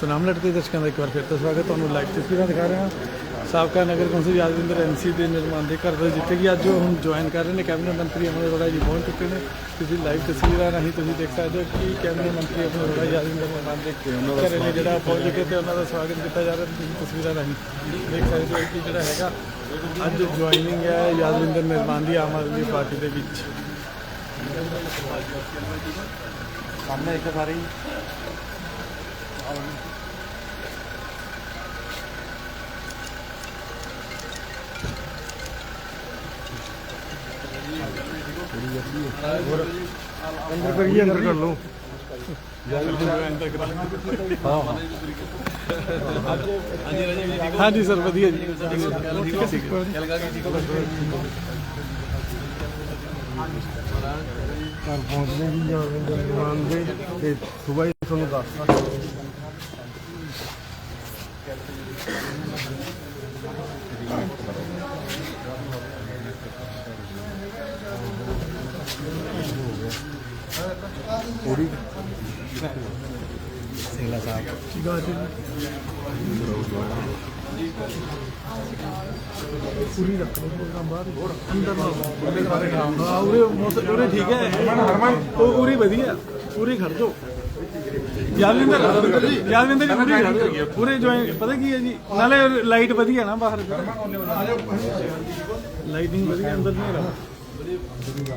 ਸੁਨਾਮ ਲੜਦੇ ਦਰਸ਼ਕਾਂ ਦਾ ਇੱਕ ਵਾਰ ਫਿਰ ਤੋਂ ਸਵਾਗਤ ਤੁਹਾਨੂੰ ਲਾਈਵ ਤਸਵੀਰਾਂ ਦਿਖਾ ਰਹੇ ਹਾਂ। ਸਾਬਕਾ ਨਗਰ ਕੌਂਸਲ ਯਾਦਵਿੰਦਰ ਐਮਸੀ ਦੇ ਨਿਰਮਾਣ ਦੇ ਘਰ ਦੇ ਜਿੱਥੇ ਕਿ ਅੱਜ ਉਹ ਹੁਣ ਜੁਆਇਨ ਕਰ ਰਹੇ ਨੇ। ਕੈਬਨਿਟ ਮੰਤਰੀ ਅਮਰ ਅਰੋੜਾ ਜੀ ਪਹੁੰਚ ਚੁੱਕੇ ਨੇ। ਤੁਸੀਂ ਲਾਈਵ ਤਸਵੀਰਾਂ ਰਾਹੀਂ ਤੁਸੀਂ ਦੇਖ ਸਕਦੇ ਹੋ ਕਿ ਕੈਬਨਿਟ ਮੰਤਰੀ ਅਮਰ ਅਰੋੜਾ ਯਾਦਵਿੰਦਰ ਨਿਰਮਾਣ ਦੇ ਘਰੇ ਨੇ ਜਿਹੜਾ ਪਹੁੰਚ ਚੁੱਕੇ ਤੇ ਉਹਨਾਂ ਦਾ ਸਵਾਗਤ ਕੀਤਾ ਜਾ ਰਿਹਾ। ਤੁਸੀਂ ਤਸਵੀਰਾਂ ਰਾਹੀਂ ਦੇਖ ਸਕਦੇ ਹੋ ਕਿ ਜਿਹੜਾ ਹੈਗਾ, ਅੱਜ ਜੁਆਇਨਿੰਗ ਹੈ ਯਾਦਵਿੰਦਰ ਨਿਰਮਾਣ ਦੀ ਆਮ ਆਦਮੀ ਪਾਰਟੀ ਦੇ ਵਿੱਚ। ਸਾਹਮਣੇ ਇੱਕ ਸਾਰੇ ਹੀ ਅੰਦਰ ਕਰੀਏ ਅੰਦਰ ਕਰ ਲਓ ਹਾਂਜੀ ਸਰ, ਵਧੀਆ ਜੀ। ਠੀਕ ਹੈ ਠੀਕ ਹੈ ਘਰ ਪਹੁੰਚਦੇ ਜੀ ਯਾਦਵਿੰਦਰ ਦੇ, ਤੇ ਸਵੇਰ ਹੀ ਤੁਹਾਨੂੰ ਦੱਸਦਾ ਪੂਰੀ? ਸਿੰਘਲਾ ਸਾਹਿਬ ਕੀ ਬਾਤ ਹੈ ਪੂਰੀ ਰੱਖ ਲਓ। ਪ੍ਰੋਗਰਾਮ ਬਾਹਰ ਅੰਦਰ ਨਾ ਉਰੇ ਮੌਸਮ ਉਰੇ ਠੀਕ ਹੈ। ਹਰਮਨ। ਉਹ ਉਰੀ ਵਧੀਆ। ਪੂਰੀ ਖੜ ਜਾਓ। ਯਾਦਵਿੰਦਰ ਯਾਦਵਿੰਦਰ ਜੀ। ਪੂਰੀ ਖੜ ਜਾਓ ਪੂਰੇ ਜੁਆਇਨ ਪਤਾ ਕੀ ਹੈ ਜੀ? ਨਾਲੇ ਲਾਈਟ ਵਧੀਆ ਨਾ ਬਾਹਰ। ਲਾਈਟਿੰਗ ਵਧੀਆ, ਅੰਦਰ ਨਹੀਂ ਰਹਾ ਇੱਧਰ ਹੋ ਜਾ।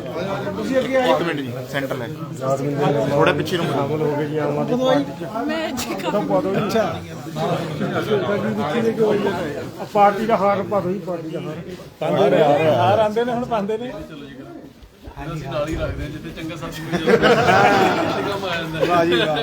ਜੀ ਸੈਂਟਰ ਲੈ ਥੋੜਾ ਪਿੱਛੇ ਨੂੰ ਸ਼ਾਮਲ ਹੋ ਗਏ ਜੀ ਆਮ ਆਦਮੀ ਪਾਰਟੀ ਅੱਛਾ। ਪਾਰਟੀ ਦਾ ਹਾਰ ਪਾ ਜੀ ਪਾਰਟੀ ਦਾ ਹਾਰ। ਪਾਉਂਦੇ ਨੇ ਹਾਰ ਆਂਦੇ ਨੇ ਹੁਣ ਪਾਉਂਦੇ ਨੇ। ਵਾਹ ਜੀ ਵਾਹ।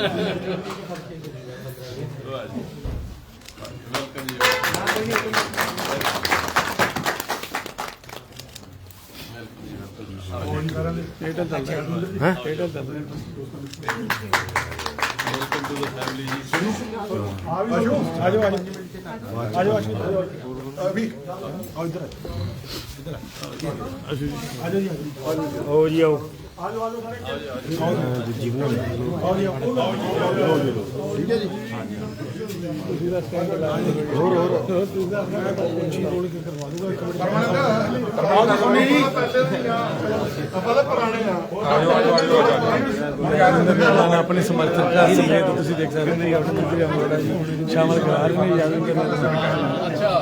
ਟੇਟਲ ਚੱਲ ਰਿਹਾ ਹੈ। ਟੇਟਲ ਚੱਲ ਰਿਹਾ ਆਜੋ ਆਜੋ ਆਜੋ ਆਜੋ ਅਭੀ ਆਓ ਇਧਰ ਇਧਰ ਆਜੋ ਜੀ ਆਜੋ। ਜੀ ਹੋ ਜੀ ਆਓ ਆਜੋ ਆਜੋ ਦੂਜੀ ਬਣਾ ਲਓ ਠੀਕ ਹੈ ਜੀ ਹੋਰ ਹੋਰ ਤੁਸੀਂ ਦਾ ਪੁੰਚੀ ਤੋੜ ਕੇ ਕਰਵਾ ਦੂਗਾ ਇੱਕ ਮਿੰਟ ਕਰਵਾ ਦੋ ਆਪਣੇ ਸਮਰਥਕ ਦਾ ਸਮੇਤ ਤੁਸੀਂ ਦੇਖ ਸਕਦੇ ਹੋ ਯਾਦਵਿੰਦਰ ਜੀ ਸ਼ਾਮਲ ਕਰਾ ਰਹੇ ਨੇ ਯਾਦਵਿੰਦਰ ਅੱਛਾ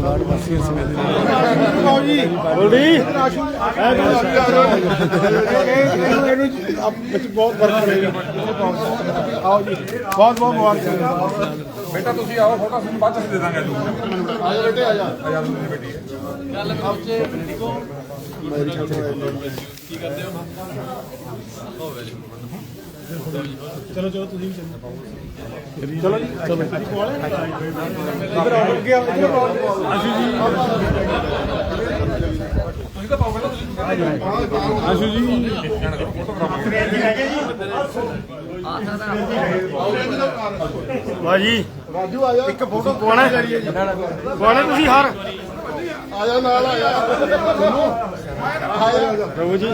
ਬਾੜ ਵਾਸੀਆਂ ਸਮੇਤ ਆਓ ਜੀ ਬੋਲਦੀ ਇਹਨੂੰ ਆਪ ਵਿੱਚ ਬਹੁਤ ਫ਼ਰਕ ਪਏਗਾ ਆਓ ਜੀ ਬਹੁਤ ਬਹੁਤ ਮੁਬਾਰਕਾਂ ਬੇਟਾ ਤੁਸੀਂ ਆਓ ਫੋਟੋ ਤੁਹਾਨੂੰ ਬਾਅਦ ਚ ਦੇ ਦਾਂਗੇ। ਤੂੰ ਆ ਜਾ ਬੇਟੇ ਆ ਜਾ ਆ ਜਾ ਮੇਰੀ ਬੇਟੀ ਹੈ? ਚਲੋ ਚਲੋ ਤੁਸੀਂ ਵੀ ਚੱਲੋ ਚਲੋ ਜੀ। ਚਲੋ ਇਧਰ ਆਓ ਅੱਗੇ ਆਓ ਇਧਰ ਆਓ। ਆਸ਼ੂ ਜੀ। ਤੁਸੀਂ ਤਾਂ ਪਾਓ ਪਹਿਲਾਂ ਤੁਸੀਂ ਆਸ਼ੂ ਜੀ। ਵਾਹ ਜੀ। ਰਾਜੂ ਆ ਜਾ। ਇੱਕ ਫੋਟੋ ਪਾਉਣਾ ਪਾਉਣਾ ਤੁਸੀਂ? ਹਾਰ। ਆ ਜਾ ਨਾਲ ਆ ਜਾ ਪ੍ਰਭੂ ਜੀ।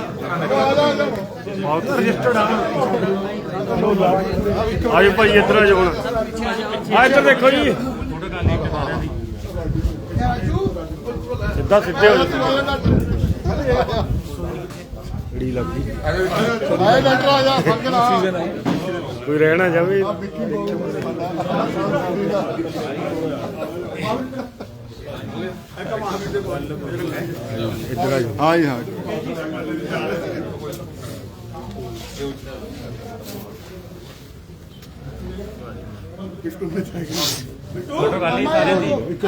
ਬਹੁਤ ਰਜਿਸਟਰਡ ਆ। ਆਜੋ ਭਾਈ ਇੱਧਰ ਆ ਜਾਓ ਹੁਣ। ਆ ਇੱਧਰ ਦੇਖੋ ਜੀ। ਸਿੱਧਾ ਸਿੱਧੇ ਹੋ ਜਾਓ। ੜੀ ਲੱਗੀ ਆ ਜਾ ਡਾਕਟਰ ਆ ਜਾ ਫੰਕਣਾ ਕੋਈ ਰਹਿ ਨਾ ਜਾਵੇ ਇੱਧਰ ਆ ਜਾਓ ਹਾਂ ਜੀ ਹਾਂ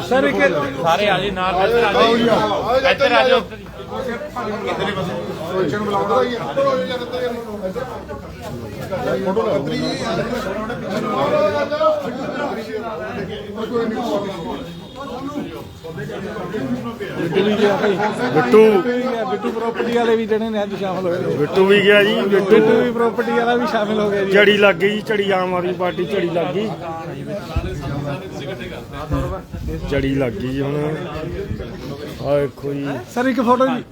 ਸਰ ਇੱਕ ਸਾਰੇ ਆ ਜੀ ਨਾਲ ਇੱਧਰ ਆ ਜਾਓ ਇੱਧਰ ਆ ਜਾਓ ਬੱਚੇ ਨੂੰ ਬੁਲਾਉਣਾ ਇੱਧਰ ਹੋ ਜਾ ਇੱਧਰ ਫੋਟੋ ਲਾ ਬਿੱਟੂ ਵੀ ਗਿਆ ਭਾਈ ਬਿੱਟੂ। ਬਿੱਟੂ ਵੀ ਗਿਆ ਬਿੱਟੂ ਪ੍ਰਾਪਰਟੀ ਵਾਲੇ ਵੀ ਜਿਹੜੇ ਨੇ ਅੱਜ ਸ਼ਾਮਲ ਹੋਏ ਨੇ। ਬਿੱਟੂ ਵੀ ਗਿਆ ਜੀ। ਬਿੱਟੂ ਬਿੱਟੂ ਵੀ ਪ੍ਰਾਪਰਟੀ ਵਾਲਾ ਵੀ ਸ਼ਾਮਿਲ ਹੋ ਗਿਆ ਜੀ। ਝੜੀ ਲੱਗ ਗਈ ਜੀ ਝੜੀ ਆਮ ਆਦਮੀ ਪਾਰਟੀ ਝੜੀ ਲੱਗ ਗਈ। ਝੜੀ ਲੱਗ ਗਈ ਜੀ ਹੁਣ। ਆ ਜੀ। ਸਰ ਇੱਕ ਫੋਟੋ ਜੀ।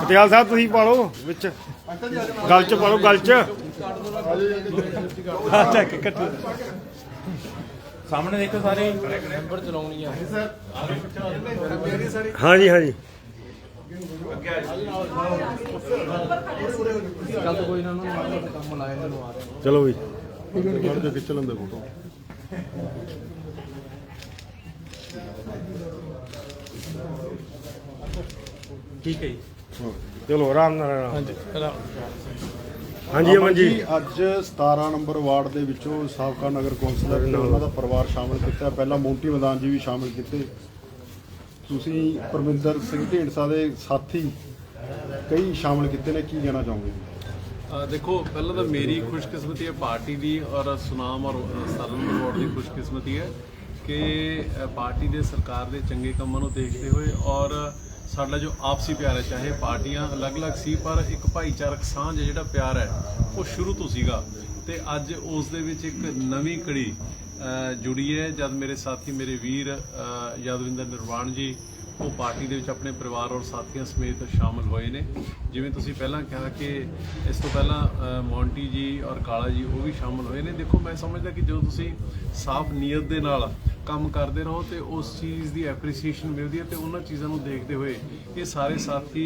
ਪਟਿਆਲ ਸਾਹਿਬ ਤੁਸੀਂ ਪਾਲੋ ਵਿੱਚ। ਗਲ ਚ ਪਾਲੋ ਗਲ ਚ। ਹਾਂ ਚੱਕ ਇਕੱਠੇ। ਸਾਹਮਣੇ ਦੇਖੋ ਸਾਰੇ। ਹਾਂ ਜੀ ਹਾਂ ਜੀ ਕੱਲ ਕੋਈ ਨਾ ਉਹਨਾਂ ਨੂੰ ਕੰਮ ਲਾਇਆ ਇਹਨਾਂ ਨੂੰ ਆ ਰਿਹਾ ਚਲੋ ਵੀ। ਠੀਕ ਹੈ ਜੀ। ਚਲੋ ਆਰਾਮ ਨਾਲ। ਹਾਂਜੀ ਆਰਾਮ। ਹਾਂਜੀ ਅਮਨ ਜੀ ਅੱਜ 17 ਨੰਬਰ ਵਾਰਡ ਦੇ ਵਿੱਚੋਂ ਸਾਬਕਾ ਨਗਰ ਕੌਂਸਲਰ ਤੇ ਉਹਨਾਂ ਦਾ ਪਰਿਵਾਰ ਸ਼ਾਮਲ ਕੀਤਾ। ਪਹਿਲਾਂ ਮੋਂਟੀ ਮੈਦਾਨ ਜੀ ਵੀ ਸ਼ਾਮਲ ਕੀਤੇ। ਤੁਸੀਂ ਪਰਮਿੰਦਰ ਸਿੰਘ ਢੀਂਡਸਾ ਦੇ ਸਾਥੀ ਕਈ ਸ਼ਾਮਲ ਕੀਤੇ ਨੇ ਕੀ ਕਹਿਣਾ ਚਾਹੋਗੇ? ਅ, ਦੇਖੋ ਪਹਿਲਾਂ ਤਾਂ ਮੇਰੀ ਖੁਸ਼ਕਿਸਮਤੀ ਹੈ ਪਾਰਟੀ ਦੀ ਔਰ ਸੁਨਾਮ ਔਰ ਸਰਨ ਅਵਾਰਡ ਦੀ ਖੁਸ਼ਕਿਸਮਤੀ ਹੈ ਕਿ ਪਾਰਟੀ ਦੇ ਸਰਕਾਰ ਦੇ ਚੰਗੇ ਕੰਮਾਂ ਨੂੰ ਦੇਖਦੇ ਹੋਏ ਔਰ ਸਾਡਾ ਜੋ ਆਪਸੀ ਪਿਆਰ ਹੈ ਚਾਹੇ ਪਾਰਟੀਆਂ ਅਲੱਗ-ਅਲੱਗ ਸੀ ਪਰ ਇੱਕ ਭਾਈਚਾਰਕ ਸਾਂਝ ਜਿਹੜਾ ਪਿਆਰ ਹੈ ਉਹ ਸ਼ੁਰੂ ਤੋਂ ਸੀਗਾ। ਤੇ ਅੱਜ ਉਸ ਦੇ ਵਿੱਚ ਇੱਕ ਨਵੀਂ ਕੜੀ ਜੁੜੀ ਹੈ। ਜਦ ਮੇਰੇ ਸਾਥੀ ਮੇਰੇ ਵੀਰ ਯਾਦਵਿੰਦਰ ਨਿਰਵਾਣ ਜੀ ਉਹ ਪਾਰਟੀ ਦੇ ਵਿੱਚ ਆਪਣੇ ਪਰਿਵਾਰ ਔਰ ਸਾਥੀਆਂ ਸਮੇਤ ਸ਼ਾਮਲ ਹੋਏ ਨੇ। ਜਿਵੇਂ ਤੁਸੀਂ ਪਹਿਲਾਂ ਕਿਹਾ ਕਿ ਇਸ ਤੋਂ ਪਹਿਲਾਂ ਅ, ਮੌਂਟੀ ਜੀ ਔਰ ਕਾਲਾ ਜੀ ਉਹ ਵੀ ਸ਼ਾਮਲ ਹੋਏ ਨੇ। ਦੇਖੋ ਮੈਂ ਸਮਝਦਾ ਕਿ ਜਦੋਂ ਤੁਸੀਂ ਸਾਫ਼ ਨੀਅਤ ਦੇ ਨਾਲ ਕੰਮ ਕਰਦੇ ਰਹੋ ਤੇ ਉਸ ਚੀਜ਼ ਦੀ ਐਪਰੀਸੀਏਸ਼ਨ ਮਿਲਦੀ ਹੈ ਤੇ ਉਹਨਾਂ ਚੀਜ਼ਾਂ ਨੂੰ ਦੇਖਦੇ ਹੋਏ ਇਹ ਸਾਰੇ ਸਾਥੀ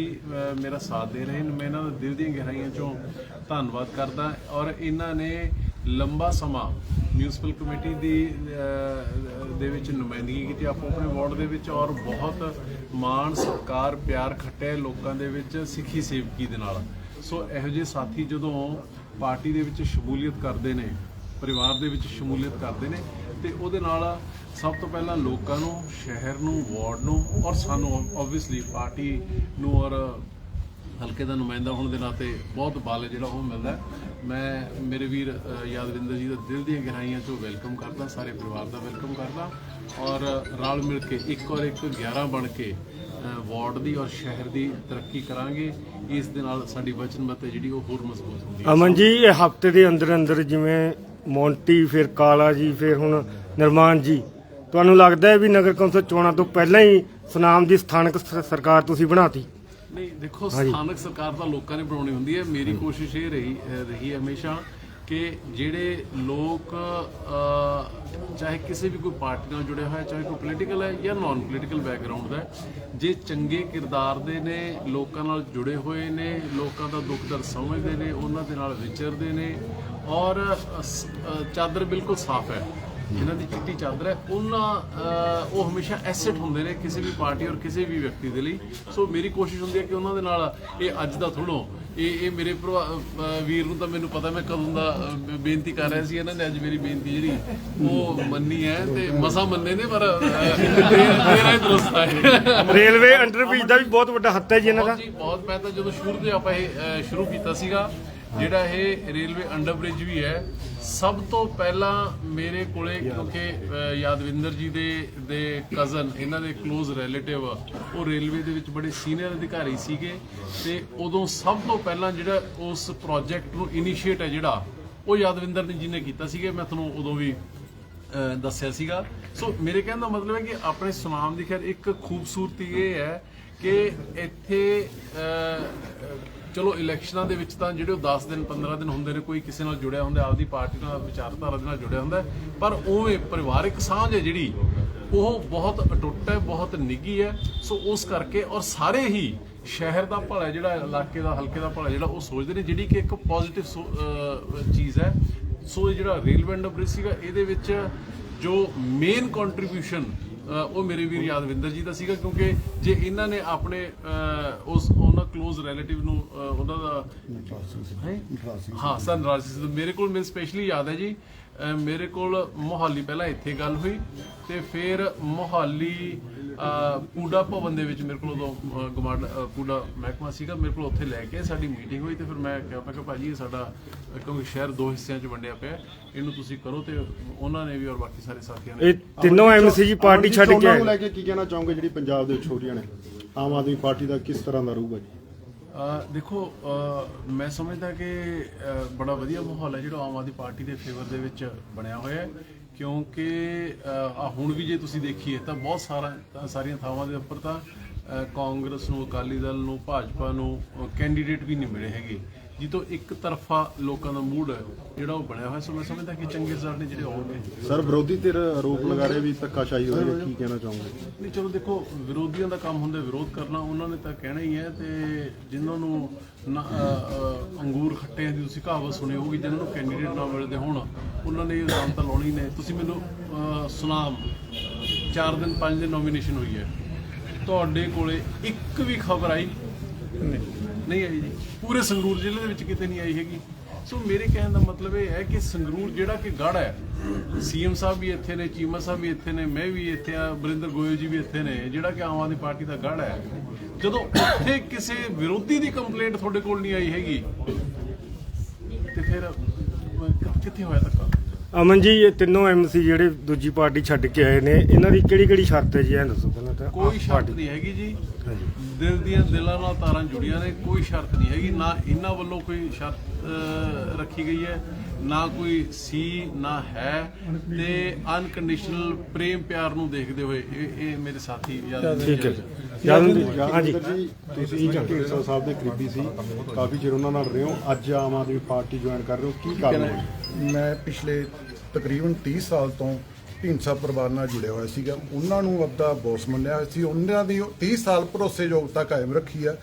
ਮੇਰਾ ਸਾਥ ਦੇ ਰਹੇ ਨੇ। ਮੈਂ ਇਹਨਾਂ ਦਾ ਦਿਲ ਦੀਆਂ ਗਹਿਰਾਈਆਂ ਚੋਂ ਧੰਨਵਾਦ ਕਰਦਾ ਔਰ ਇਹਨਾਂ ਨੇ ਲੰਬਾ ਸਮਾਂ ਮਿਊਨਿਸਪਲ ਕਮੇਟੀ ਦੀ ਦੇ ਵਿੱਚ ਨੁਮਾਇੰਦਗੀ ਕੀਤੀ, ਆਪੋ ਆਪਣੇ ਵਾਰਡ ਦੇ ਵਿੱਚ ਔਰ ਬਹੁਤ ਮਾਣ, ਸਤਿਕਾਰ, ਪਿਆਰ ਖੱਟਿਆ ਲੋਕਾਂ ਦੇ ਵਿੱਚ ਸਿੱਖੀ ਸੇਵਕੀ ਦੇ ਨਾਲ। ਸੋ ਇਹੋ ਜਿਹੇ ਸਾਥੀ ਜਦੋਂ ਪਾਰਟੀ ਦੇ ਵਿੱਚ ਸ਼ਮੂਲੀਅਤ ਕਰਦੇ ਨੇ, ਪਰਿਵਾਰ ਦੇ ਵਿੱਚ ਸ਼ਮੂਲੀਅਤ ਕਰਦੇ ਨੇ ਤੇ ਉਹਦੇ ਨਾਲ ਸਭ ਤੋਂ ਪਹਿਲਾਂ ਲੋਕਾਂ ਨੂੰ, ਸ਼ਹਿਰ ਨੂੰ, ਵਾਰਡ ਨੂੰ ਔਰ ਸਾਨੂੰ ਆਬਵੀਅਸਲੀ ਪਾਰਟੀ ਨੂੰ ਔਰ ਹਲਕੇ ਦਾ ਨੁਮਾਇੰਦਾ ਹੋਣ ਦੇ ਨਾਤੇ ਬਹੁਤ ਬਲ ਜਿਹੜਾ ਉਹ ਮਿਲਦਾ ਮੈਂ, ਮੇਰੇ ਵੀਰ ਯਾਦਵਿੰਦਰ ਜੀ ਦਾ ਦਿਲ ਦੀਆਂ ਗਹਿਰਾਈਆਂ ਚੋਂ ਵੈਲਕਮ ਕਰਦਾ, ਸਾਰੇ ਪਰਿਵਾਰ ਦਾ ਵੈਲਕਮ ਕਰਦਾ ਔਰ ਰਲ ਮਿਲ ਕੇ ਇੱਕ ਔਰ ਇੱਕ 11 ਬਣ ਕੇ ਵਾਰਡ ਦੀ ਔਰ ਸ਼ਹਿਰ ਦੀ ਤਰੱਕੀ ਕਰਾਂਗੇ। ਇਸ ਦੇ ਨਾਲ ਸਾਡੀ ਵਚਨਬੱਧ ਹੈ ਜਿਹੜੀ ਉਹ ਹੋਰ ਮਜ਼ਬੂਤ ਹੁੰਦੀ ਹੈ। ਅਮਨ ਜੀ, ਇਹ ਹਫ਼ਤੇ ਦੇ ਅੰਦਰ ਅੰਦਰ ਜਿਵੇਂ ਮੌਂਟੀ, ਫਿਰ ਕਾਲਾ ਜੀ, ਫਿਰ ਹੁਣ ਨਿਰਮਾਨ ਜੀ ਤੁਹਾਨੂੰ ਲੱਗਦਾ ਹੈ ਵੀ ਨਗਰ ਕੌਂਸਲ ਚੋਣਾਂ ਤੋਂ ਪਹਿਲਾਂ ਹੀ ਸੁਨਾਮ ਦੀ ਸਥਾਨਕ ਸ- ਸਰਕਾਰ ਤੁਸੀਂ ਬਣਾਤੀ? ਨਹੀਂ ਦੇਖੋ ਸਥਾਨਕ ਸਰਕਾਰ ਤਾਂ ਲੋਕਾਂ ਨੇ ਬਣਾਉਣੀ ਹੁੰਦੀ ਹੈ। ਮੇਰੀ ਕੋਸ਼ਿਸ਼ ਇਹ ਰਹੀ ਅਹ ਰਹੀ ਹੈ ਹਮੇਸ਼ਾ ਕਿ ਜਿਹੜੇ ਲੋਕ ਅਹ, ਚਾਹੇ ਕਿਸੇ ਵੀ ਕੋਈ ਪਾਰਟੀ ਨਾਲ ਜੁੜਿਆ ਹੋਇਆ ਚਾਹੇ ਕੋਈ ਪੋਲੀਟੀਕਲ ਹੈ ਜਾਂ ਨਾਨ ਪੋਲੀਟੀਕਲ ਬੈਕਗ੍ਰਾਉਂਡ ਦਾ ਹੈ, ਜੇ ਚੰਗੇ ਕਿਰਦਾਰ ਦੇ ਨੇ ਲੋਕਾਂ ਨਾਲ ਜੁੜੇ ਹੋਏ ਨੇ ਲੋਕਾਂ ਦਾ ਦੁੱਖ ਦਰਦ ਸਮਝਦੇ ਨੇ ਉਹਨਾਂ ਦੇ ਨਾਲ ਵਿਚਰਦੇ ਨੇ ਔਰ ਅਹ, ਸ- ਅਹ, ਚਾਦਰ ਬਿਲਕੁਲ ਸਾਫ਼ ਹੈ। ਜਿਨ੍ਹਾਂ ਦੀ ਚਿੱਟੀ ਚਾਦਰ ਹੈ ਉਹਨਾਂ ਉਹ ਹਮੇਸ਼ਾ ਐਸੈਟ ਹੁੰਦੇ ਨੇ ਕਿਸੇ ਵੀ ਪਾਰਟੀ ਔਰ ਕਿਸੇ ਵੀ ਵਿਅਕਤੀ ਦੇ ਲਈ। ਸੋ ਮੇਰੀ ਕੋਸ਼ਿਸ਼ ਹੁੰਦੀ ਹੈ ਕਿ ਉਹਨਾਂ ਦੇ ਨਾਲ ਇਹ ਅੱਜ ਦਾ ਥੋੜੋ ਇਹ ਇਹ ਮੇਰੇ ਵੀਰ ਨੂੰ ਤਾਂ ਮੈਨੂੰ ਪਤਾ ਮੈਂ ਕਦੋਂ ਦਾ ਬੇਨਤੀ ਕਰ ਰਿਹਾ ਸੀ ਇਹਨਾਂ ਨੇ ਅੱਜ ਮੇਰੀ ਬੇਨਤੀ ਜਿਹੜੀ ਉਹ ਮੰਨੀ ਹੈ ਤੇ ਮਸਾ ਮੰਨੇ ਨੇ ਪਰ ਤੇਰਾ ਹੀ ਦਰਸਤ ਹੈ। ਰੇਲਵੇ ਅੰਡਰਬ੍ਰਿਜ ਦਾ ਵੀ ਬਹੁਤ ਵੱਡਾ ਹੱਥ ਹੈ ਜੀ ਇਹਨਾਂ ਦਾ। ਬਹੁਤ ਜੀ ਬਹੁਤ। ਮੈਂ ਤਾਂ ਜਦੋਂ ਸ਼ੁਰੂ ਤੋਂ ਆਪਾਂ ਇਹ ਸ਼ੁਰੂ ਕੀਤਾ ਸੀਗਾ ਜਿਹੜਾ ਇਹ ਰੇਲਵੇ ਅੰਡਰਬ੍ਰਿਜ ਵੀ ਹੈ ਸਭ ਤੋਂ ਪਹਿਲਾਂ ਮੇਰੇ ਕੋਲੇ ਕਿਉਂਕਿ ਯਾਦਵਿੰਦਰ ਜੀ ਦੇ ਦੇ ਕਜ਼ਨ ਇਹਨਾਂ ਦੇ ক্লোਜ਼ ਰਿਲੇਟਿਵ ਉਹ ਰੇਲਵੇ ਦੇ ਵਿੱਚ ਬੜੇ ਸੀਨੀਅਰ ਅਧਿਕਾਰੀ ਸੀਗੇ ਤੇ ਉਦੋਂ ਸਭ ਤੋਂ ਪਹਿਲਾਂ ਜਿਹੜਾ ਉਸ ਪ੍ਰੋਜੈਕਟ ਨੂੰ ਇਨੀਸ਼ੀਏਟ ਹੈ ਜਿਹੜਾ, ਉਹ ਯਾਦਵਿੰਦਰ ਨੇ ਜੀ ਨੇ ਕੀਤਾ ਸੀਗਾ, ਮੈਂ ਤੁਹਾਨੂੰ ਉਦੋਂ ਵੀ ਦੱਸਿਆ ਸੀਗਾ। ਸੋ ਮੇਰੇ ਕਹਿਣ ਦਾ ਮਤਲਬ ਹੈ ਕਿ ਆਪਣੇ ਸੁਨਾਮ ਦੀ ਖੈਰ ਇੱਕ ਖੂਬਸੂਰਤੀ ਇਹ ਹੈ ਕਿ ਇੱਥੇ ਚਲੋ, ਇਲੈਕਸ਼ਨਾਂ ਦੇ ਵਿੱਚ ਤਾਂ ਜਿਹੜੇ ਉਹ 10 ਦਿਨ 15 ਦਿਨ ਹੁੰਦੇ ਨੇ, ਕੋਈ ਕਿਸੇ ਨਾਲ ਜੁੜਿਆ ਹੁੰਦਾ, ਆਪਦੀ ਪਾਰਟੀ ਨਾਲ ਵਿਚਾਰਧਾਰਾ ਦੇ ਨਾਲ ਜੁੜਿਆ ਹੁੰਦਾ ਪਰ ਉਵੇਂ ਪਰਿਵਾਰਿਕ ਸਾਂਝ ਹੈ ਜਿਹੜੀ, ਉਹ ਬਹੁਤ ਅਟੁੱਟ ਹੈ, ਬਹੁਤ ਨਿੱਗੀ ਹੈ। ਸੋ ਉਸ ਕਰਕੇ ਔਰ ਸਾਰੇ ਹੀ ਸ਼ਹਿਰ ਦਾ ਭਲਾ ਜਿਹੜਾ, ਇਲਾਕੇ ਦਾ, ਹਲਕੇ ਦਾ ਭਲਾ ਜਿਹੜਾ, ਉਹ ਸੋਚਦੇ ਨੇ, ਜਿਹੜੀ ਕਿ ਇੱਕ ਪੋਜ਼ਿਟਿਵ ਚੀਜ਼ ਹੈ। ਸੋ ਇਹ ਜਿਹੜਾ ਰੇਲਵੇ ਅੰਡਰਬ੍ਰਿਜ ਸੀਗਾ, ਇਹਦੇ ਵਿੱਚ ਜੋ ਮੇਨ ਕੰਟਰੀਬਿਊਸ਼ਨ ਉਹ ਮੇਰੇ ਵੀਰ ਯਾਦਵਿੰਦਰ ਜੀ ਦਾ ਸੀਗਾ ਕਿਉਂਕਿ ਜੇ ਇਹਨਾਂ ਨੇ ਆਪਣੇ ਉਸ ਉਹਨਾਂ ক্লোਜ਼ ਰਿਲੇਟਿਵ ਨੂੰ ਉਹਨਾਂ ਦਾ ਹੈਂ? ਹਾਂ ਸਨ ਰਾਜ ਸਿੰਘ ਮੇਰੇ ਕੋਲ ਮੈਨੂੰ ਸਪੈਸ਼ਲੀ ਯਾਦ ਹੈ ਜੀ ਮੇਰੇ ਕੋਲ ਮੋਹਾਲੀ ਪਹਿਲਾਂ ਇੱਥੇ ਗੱਲ ਹੋਈ ਤੇ ਫਿਰ ਮੋਹਾਲੀ ਪੂਡਾ ਭਵਨ ਦੇ ਵਿੱਚ ਮੇਰੇ ਕੋਲ ਉਦੋਂ ਗਮਾਡ ਪੂਡਾ ਮਹਿਕਮਾ ਸੀਗਾ। ਮੇਰੇ ਕੋਲ ਉੱਥੇ ਲੈ ਕੇ ਸਾਡੀ ਮੀਟਿੰਗ ਹੋਈ ਤੇ ਫਿਰ ਮੈਂ ਕਿਹਾ ਮੈਂ ਕਿਹਾ ਭਾਜੀ ਇਹ ਸਾਡਾ ਕਿਉਂਕਿ ਸ਼ਹਿਰ ਦੋ ਹਿੱਸਿਆਂ 'ਚ ਵੰਡਿਆ ਪਿਆ ਇਹਨੂੰ ਤੁਸੀਂ ਕਰੋ ਤੇ ਉਹਨਾਂ ਨੇ ਵੀ ਔਰ ਬਾਕੀ ਸਾਰੇ ਸਾਥੀਆਂ ਨੇ ਇਹ ਤਿੰਨੋਂ ਐਮਸੀ ਜੀ ਪਾਰਟੀ ਛੱਡ ਕੇ ਆਏ। ਲੈ ਕੇ ਕੀ ਕਹਿਣਾ ਚਾਹੋਗੇ ਜਿਹੜੀ ਪੰਜਾਬ ਦੇ ਰਹੀਆਂ ਨੇ? ਆਮ ਆਦਮੀ ਪਾਰਟੀ ਦਾ ਕਿਸ ਤਰ੍ਹਾਂ ਦਾ ਰਹੂਗਾ ਜੀ? ਦੇਖੋ ਮੈਂ ਸਮਝਦਾ ਕਿ ਬੜਾ ਵਧੀਆ ਮਾਹੌਲ ਹੈ ਜਿਹੜਾ ਆਮ ਆਦਮੀ ਪਾਰਟੀ ਦੇ ਫੇਵਰ ਦੇ ਵਿੱਚ ਬਣਿਆ ਹੋਇਆ ਹੈ। ਕਿਉਂਕਿ ਆਹ ਹੁਣ ਵੀ ਜੇ ਤੁਸੀਂ ਦੇਖੀਏ ਤਾਂ ਬਹੁਤ ਸਾਰਾ ਸਾਰੀਆਂ ਥਾਵਾਂ ਦੇ ਉੱਪਰ ਤਾਂ ਕਾਂਗਰਸ ਨੂੰ ਅਕਾਲੀ ਦਲ ਨੂੰ ਭਾਜਪਾ ਨੂੰ ਕੈਂਡੀਡੇਟ ਵੀ ਨਹੀਂ ਮਿਲੇ ਹੈਗੇ। ਜਿੱਤੋਂ ਇੱਕ ਤਰਫਾ ਲੋਕਾਂ ਦਾ ਮੂਡ ਜਿਹੜਾ ਉਹ ਬਣਿਆ ਹੋਇਆ ਸੋ ਮੈਂ ਸਮਝਦਾ ਕਿ ਚੰਗੇ ਰਿਜ਼ਲਟ ਨੇ ਜਿਹੜੇ ਆਉਣਗੇ ਸਰ ਵਿਰੋਧੀ ਧਿਰ ਆਰੋਪ ਲਗਾ ਰਹੇ ਵੀ ਧੱਕਾਸ਼ਾਹੀ ਹੋ ਰਹੀ ਹੈ ਕੀ ਕਹਿਣਾ ਚਾਹੋਗੇ? ਨਹੀਂ ਚਲੋ ਦੇਖੋ ਵਿਰੋਧੀਆਂ ਦਾ ਕੰਮ ਹੁੰਦਾ ਵਿਰੋਧ ਕਰਨਾ ਉਹਨਾਂ ਨੇ ਤਾਂ ਕਹਿਣਾ ਹੀ ਹੈ ਤੇ ਜਿਨ੍ਹਾਂ ਨੂੰ ਅੰਗੂਰ ਖੱਟੇ ਦੀ ਤੁਸੀਂ ਕਹਾਵਤ ਸੁਣੀ ਹੋਊਗੀ ਜਿਨ੍ਹਾਂ ਨੂੰ ਕੈਂਡੀਡੇਟ ਨਾ ਮਿਲਦੇ ਹੋਣ ਉਹਨਾਂ ਨੇ ਇਲਜ਼ਾਮ ਤਾਂ ਲਾਉਣੀ ਨੇ। ਤੁਸੀਂ ਮੈਨੂੰ ਸੁਨਾਮ 4 ਦਿਨ 5 ਦਿਨ ਨੋਮੀਨੇਸ਼ਨ ਹੋਈ ਹੈ। ਤੁਹਾਡੇ ਕੋਲੇ ਇੱਕ ਵੀ ਖਬਰ ਆਈ? ਨਹੀਂ। ਆਈ ਜੀ। ਪੂਰੇ ਸੰਗਰੂਰ ਜ਼ਿਲ੍ਹੇ ਦੇ ਵਿੱਚ ਕਿਤੇ ਨਹੀਂ ਆਈ ਹੈਗੀ। ਸੋ ਮੇਰੇ ਕਹਿਣ ਦਾ ਮਤਲਬ ਇਹ ਹੈ ਕਿ ਸੰਗਰੂਰ ਜਿਹੜਾ ਕਿ ਗੜ ਹੈ ਸੀਐਮ ਸਾਹਿਬ ਵੀ ਇੱਥੇ ਨੇ ਚੀਮਾ ਸਾਹਿਬ ਵੀ ਇੱਥੇ ਨੇ ਮੈਂ ਵੀ ਇੱਥੇ ਆ ਬਰਿੰਦਰ ਗੋਇਲ ਜੀ ਵੀ ਇੱਥੇ ਨੇ ਜਿਹੜਾ ਕਿ ਆਮ ਆਦਮੀ ਪਾਰਟੀ ਦਾ ਗੜ ਹੈ। ਜਦੋਂ ਉੱਥੇ ਕਿਸੇ ਵਿਰੋਧੀ ਦੀ ਕੰਪਲੇਂਟ ਤੁਹਾਡੇ ਕੋਲ ਨਹੀਂ ਆਈ ਹੈਗੀ ਤੇ ਫਿਰ ਕਿੱਥੇ ਹੋਇਆ ਧੱਕਾ? ਅਮਨ ਜੀ ਇਹ ਤਿੰਨੋਂ ਐਮਸੀ ਜਿਹੜੇ ਦੂਜੀ ਪਾਰਟੀ ਛੱਡ ਕੇ ਆਏ ਨੇ ਇਹਨਾਂ ਦੀ ਕਿਹੜੀ ਕਿਹੜੀ ਸ਼ਰਤ ਹੈ ਜੀ? ਇਹ ਦੱਸੋ ਪਹਿਲਾਂ ਤਾਂ। ਕੋਈ ਸ਼ਰਤ ਨਹੀਂ ਹੈਗੀ ਜੀ। ਦਿਲ ਦੀਆਂ ਦਿਲਾਂ ਨਾਲ ਤਾਰਾਂ ਜੁੜੀਆਂ ਨੇ ਕੋਈ ਸ਼ਰਤ ਨਹੀਂ ਹੈਗੀ ਨਾ ਇਹਨਾਂ ਵੱਲੋਂ ਕੋਈ ਸ਼ਰਤ ਰੱਖੀ ਗਈ ਹੈ ਨਾ ਕੋਈ ਸੀ ਨਾ ਹੈ ਤੇ ਅਨਕੰਡੀਸ਼ਨਲ ਪ੍ਰੇਮ ਪਿਆਰ ਨੂੰ ਦੇਖਦੇ ਹੋਏ ਇਹ ਇਹ ਮੇਰੇ ਸਾਥੀ ਯਾਦ ਠੀਕ ਹੈ। ਹਾਂਜੀ। ਤੁਸੀਂ ਢੀਂਡਸਾ ਸਾਹਿਬ ਦੇ ਕਰੀਬੀ ਸੀ। ਕਾਫੀ ਚਿਰ ਉਹਨਾਂ ਨਾਲ ਰਹੇ ਹੋ। ਅੱਜ ਆਮ ਆਦਮੀ ਪਾਰਟੀ ਜੁਆਇਨ ਕਰ ਰਹੇ ਹੋ। ਕੀ ਕਾਰਨ ਹੈ? ਮੈਂ ਪਿਛਲੇ ਤਕਰੀਬਨ 30 ਸਾਲ ਤੋਂ ਢੀਂਡਸਾ ਪਰਿਵਾਰ ਨਾਲ ਜੁੜਿਆ ਹੋਇਆ ਸੀਗਾ। ਉਹਨਾਂ ਨੂੰ ਆਪਦਾ ਬੌਸ ਮੰਨਿਆ ਹੋਇਆ ਸੀ। ਉਹਨਾਂ ਦੀ ਉਹ 30 ਸਾਲ ਭਰੋਸੇਯੋਗਤਾ ਕਾਇਮ ਰੱਖੀ ਆ।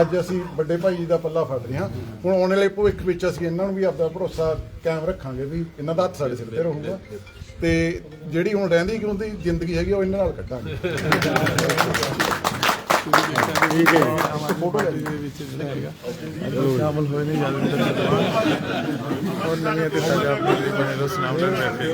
ਅੱਜ ਅਸੀਂ ਵੱਡੇ ਭਾਈ ਜੀ ਦਾ ਪੱਲਾ ਫੜ ਰਹੇ ਹਾਂ। ਹੁਣ ਆਉਣ ਵਾਲੇ ਭਵਿੱਖ ਵਿੱਚ ਅਸੀਂ ਇਹਨਾਂ ਨੂੰ ਵੀ ਆਪਦਾ ਭਰੋਸਾ ਕਾਇਮ ਰੱਖਾਂਗੇ ਵੀ ਇਹਨਾਂ ਦਾ ਹੱਥ ਸਾਡੇ ਸਿਰ ਤੇ ਰਹੂਗਾ। ਤੇ ਜਿਹੜੀ ਹੁਣ ਰਹਿੰਦੀ ਕਿ ਉਹਦੀ ਜ਼ਿੰਦਗੀ ਹੈਗੀ ਉਹ ਇਹਨਾਂ ਨਾਲ ਕੱਢਾਂਗੇ। ਠੀਕ ਹੈ ਜੀ। ਫੋਟੋ ਦੇ ਵਿੱਚ ਜਿਹੜਾ ਹੈਗਾ ਸ਼ਾਮਲ ਹੋਏ ਨੇ ਯਾਦਵਿੰਦਰ ਜਵਾਨ ਔਰ ਨਵੀਆਂ ਤੇ ਪੰਜਾਬ ਦੇ ਬਣੇ ਦਾ ਸੁਨਾਮ ਬੈਠੇ